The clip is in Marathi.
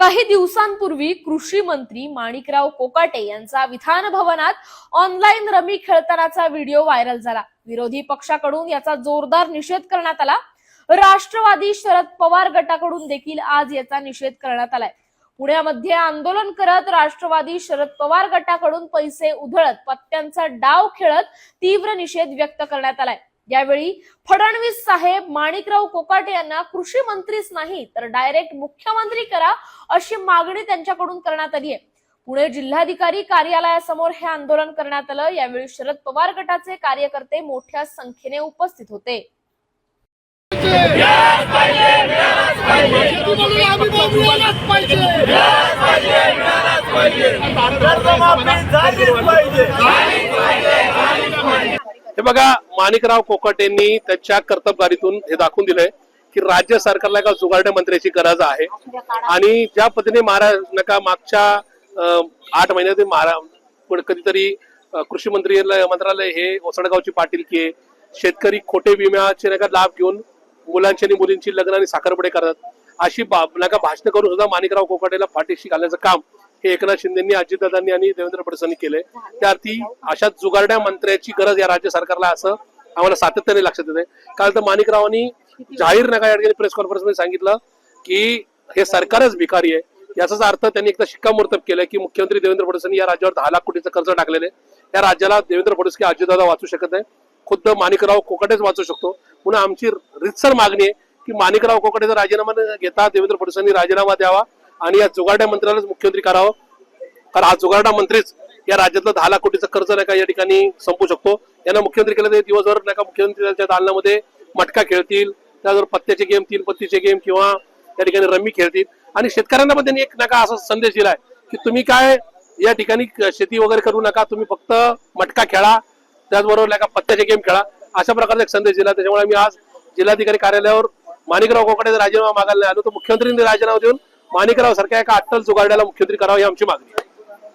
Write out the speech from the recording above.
काही दिवसांपूर्वी कृषी मंत्री माणिकराव कोकाटे यांचा विधान भवनात ऑनलाईन रमी खेळतानाचा व्हिडिओ व्हायरल झाला. विरोधी पक्षाकडून याचा जोरदार निषेध करण्यात आला. राष्ट्रवादी शरद पवार गटाकडून देखील आज याचा निषेध करण्यात आलाय. पुण्यामध्ये आंदोलन करत राष्ट्रवादी शरद पवार गटाकडून पैसे उधळत पत्त्यांचा डाव खेळत तीव्र निषेध व्यक्त करण्यात आलाय. यावेळी फडणवीस साहेब माणिकराव कोकाटे यांना कृषी मंत्रीच नाही तर डायरेक्ट मुख्यमंत्री करा अशी मागणी त्यांच्याकडून करण्यात आली आहे पुणे जिल्हाधिकारी कार्यालयासमोर हे आंदोलन करण्यात आलं. यावेळी शरद पवार गटाचे कार्यकर्ते मोठ्या संख्येने उपस्थित होते. पाहिजे. हे बघा माणिकराव कोकाटेंनी त्यांच्या कर्तबगारीतून हे दाखवून दिलंय की राज्य सरकारला एका जुगारड्या मंत्र्याची गरज आहे. आणि ज्या पद्धतीने महाराज नका मागच्या आठ महिन्यात महारा कधीतरी कृषी मंत्री मंत्रालय हे ओसडगावची पाटीलकी आहे शेतकरी खोटे विम्याचे नका लाभ घेऊन मुलांची आणि मुलींची लग्न आणि साखरपुडे करतात. अशी बाब नका भाषण करून सुद्धा माणिकराव कोकाटेला पाठीशी घालण्याचं काम हे एकनाथ शिंदेनी अजितदादांनी आणि देवेंद्र फडणवीसांनी केले त्या अर्थी अशा जुगारड्या मंत्र्याची गरज या राज्य सरकारला असं आम्हाला सातत्याने लक्षात येते काल तर माणिकरावांनी जाहीर नका या ठिकाणी प्रेस कॉन्फरन्समध्ये सांगितलं की हे सरकारच भिकारी आहे. याचाच अर्थ त्यांनी एकदा शिक्कामोर्तब केलं की मुख्यमंत्री देवेंद्र फडणवीसांनी या राज्यावर दहा लाख कोटीचं कर्ज टाकलेलं आहे. या राज्याला देवेंद्र फडणवीस की अजितदादा वाचू शकत नाही. खुद्द माणिकराव कोकटेच वाचू शकतो. म्हणून आमची रितसर मागणी आहे की माणिकराव कोकटेचा राजीनामा न घेता देवेंद्र फडणवीसांनी राजीनामा द्यावा. आणि या जुगारड्या मंत्र्यालाच मुख्यमंत्री करावं. कारण हा जुगारडा मंत्रीच या राज्यातलं दहा लाख कोटीचं कर्ज नाही का या ठिकाणी संपू शकतो. यांना मुख्यमंत्री केलं तर दिवसभर नाही का मुख्यमंत्र्यांच्या दालनामध्ये मटका खेळतील त्याचबरोबर पत्त्याचे गेम तीन पत्तीचे गेम किंवा त्या ठिकाणी रम्मी खेळतील. आणि शेतकऱ्यांना पण त्यांनी एक नका असा संदेश दिलाय की तुम्ही काय या ठिकाणी शेती वगैरे करू नका तुम्ही फक्त मटका खेळा त्याचबरोबर नाही का पत्त्याचे गेम खेळा. अशा प्रकारचा एक संदेश दिला. त्याच्यामुळे मी आज जिल्हाधिकारी कार्यालयावर माणिकराव कोकडे राजीनामा मागायला आलो. तर मुख्यमंत्र्यांनी राजीनामा देऊन माणिकराव सारख्या एका अट्टल जुगारड्याला मुख्यमंत्री करावं ही आमची मागणी.